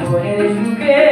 Amor es mujer.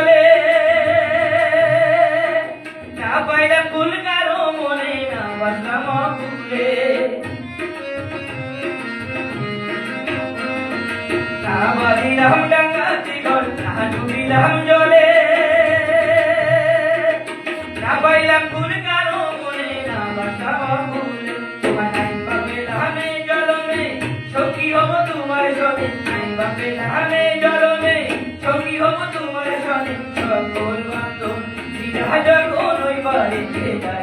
আবাদিলাম ডাঙ্গাতে ঘর না ডুবিলাম জলে। না পাইলাম ফুল কারও মনে না বাসলাম ফুলে বানাই পাবেলামে জলমে, সখী হব তোমার সনে আই বাবেলামে জলমে, সখী হব তোমার সনে সকল বান্ধব বিনা যখন ওই বাড়িতে, যাই